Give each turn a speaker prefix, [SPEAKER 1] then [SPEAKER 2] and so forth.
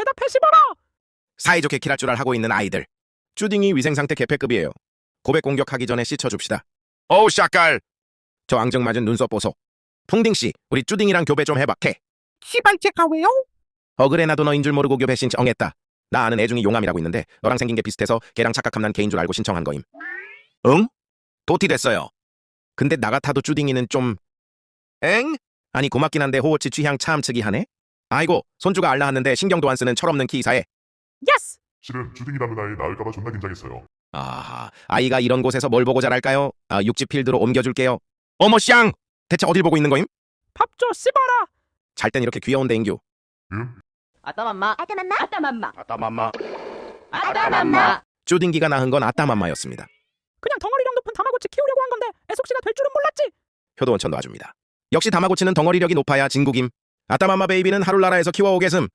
[SPEAKER 1] 대답해 씹어라.
[SPEAKER 2] 사이좋게 키랄줄알 하고 있는 아이들. 쭈딩이 위생상태 개패급이에요. 고백 공격하기 전에 씻어줍시다. 어우 샤깔. 저 앙증맞은 눈썹 보소. 풍딩씨, 우리 쭈딩이랑 교배 좀 해봐, 캐.
[SPEAKER 1] 시발 제가 왜요?
[SPEAKER 2] 어그래 나도 너인 줄 모르고 교배 신청했다. 나 아는 애 중에 용암이라고 있는데 너랑 생긴 게 비슷해서 걔랑 착각함 난 개인 줄 알고 신청한 거임. 응? 도티 됐어요. 근데 나 같아도 쭈딩이는 좀... 엥? 아니 고맙긴 한데 호호치 취향 참 특이하네? 아이고 손주가 알라 하는데 신경도 안 쓰는 철없는 키이사에
[SPEAKER 1] 예스.
[SPEAKER 3] 실은 주둥이라는 아이 낳을까봐 존나 긴장했어요.
[SPEAKER 2] 아하 아이가 이런 곳에서 뭘 보고 자랄까요? 아 육지 필드로 옮겨줄게요. 어머 쌍! 대체 어딜 보고 있는 거임?
[SPEAKER 1] 밥 줘 씹어라.
[SPEAKER 2] 잘 땐 이렇게 귀여운데 인규.
[SPEAKER 3] 음?
[SPEAKER 4] 아따맘마
[SPEAKER 5] 아따맘마
[SPEAKER 4] 아따맘마
[SPEAKER 2] 아따맘마.
[SPEAKER 4] 아따맘마
[SPEAKER 2] 쭈딩기가 낳은 건 아따맘마였습니다.
[SPEAKER 1] 그냥 덩어리랑 높은 다마고치 키우려고 한 건데 애속씨가 될 줄은 몰랐지.
[SPEAKER 2] 효도원천 놔줍니다. 역시 다마고치는 덩어리력이 높아야 진국임. 아따맘마 베이비는 하룰나라에서 키워오겠음.